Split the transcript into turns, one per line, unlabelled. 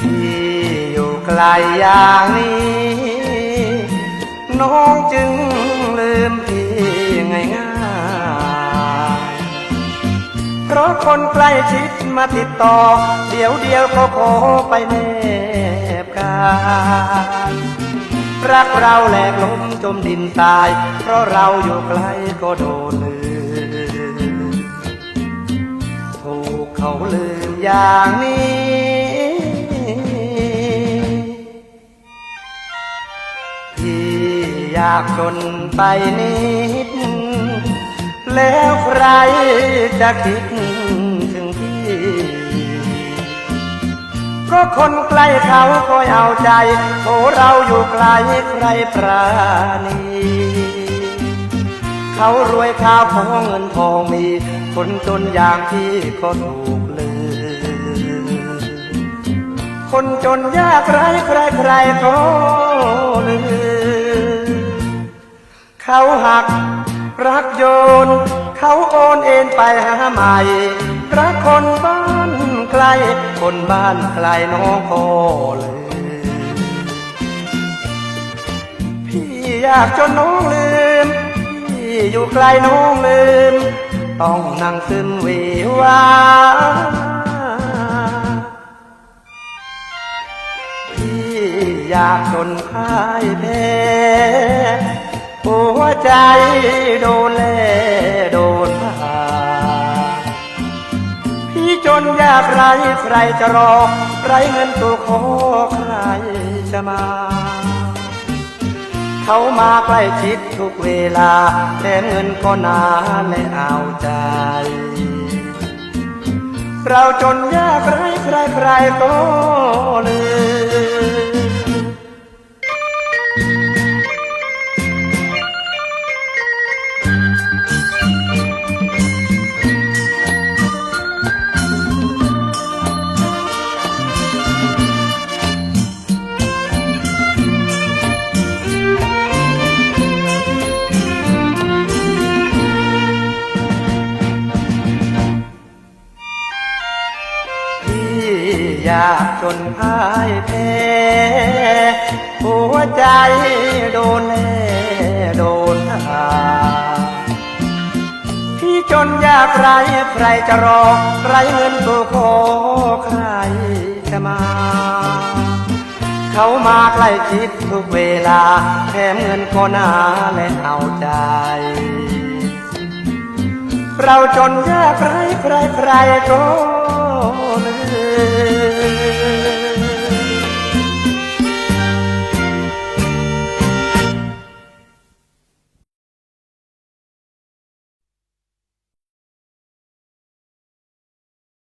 ที่อยู่ไกลอย่างนี้ น้องจึงลืมพี่ง่าย เพราะคนใกล้ชิดมาติดต่อ เดี๋ยวเดียวก็ขอไปแนบกายรักเราแหลกล้มจมดินตาย เพราะเราอยู่ไกลก็โดนลืมถูกเขาลืมอย่างนี้ที่อยากจนไปนิด แล้วใครจะคิดถึงพี่ ก็คนใกล้เขาคอยเอาใจโอเราอยู่ไกลใครปราณีเขารวยข้าวของเงินทองมี คนจนอย่างพี่ก็ถูกลืมคนจนยากไรใครใครก็ รักโยน เขาโอนเอ็นไปหาใหม่รักคนบ้านไกล คนบ้านไกลน้องพอเลย พี่อยากจนน้องลืม พี่อยู่ไกลน้องลืม ต้องนั่งซึมวิวาพี่อยากจนพ่ายแพ้หัวใจโดน พี่จนยากไรใครจะรอไรเงินตัวขอใครจะมา เขามาใกล้ชิดทุกเวลาแต่เงินก็นานและเอาใจ เราจนยากไรใครใครก็ลืม ยากจนพ่ายแพ้หัวใจโดนแน่โดนทาพี่จนยากไรใครจะรอไรเงินตัวขอใครจะมา เขามาใกล้ชิดทุกเวลาแถมเงินก็นาและเอาใจเราจนยากไรใครใครก็ 好嘞。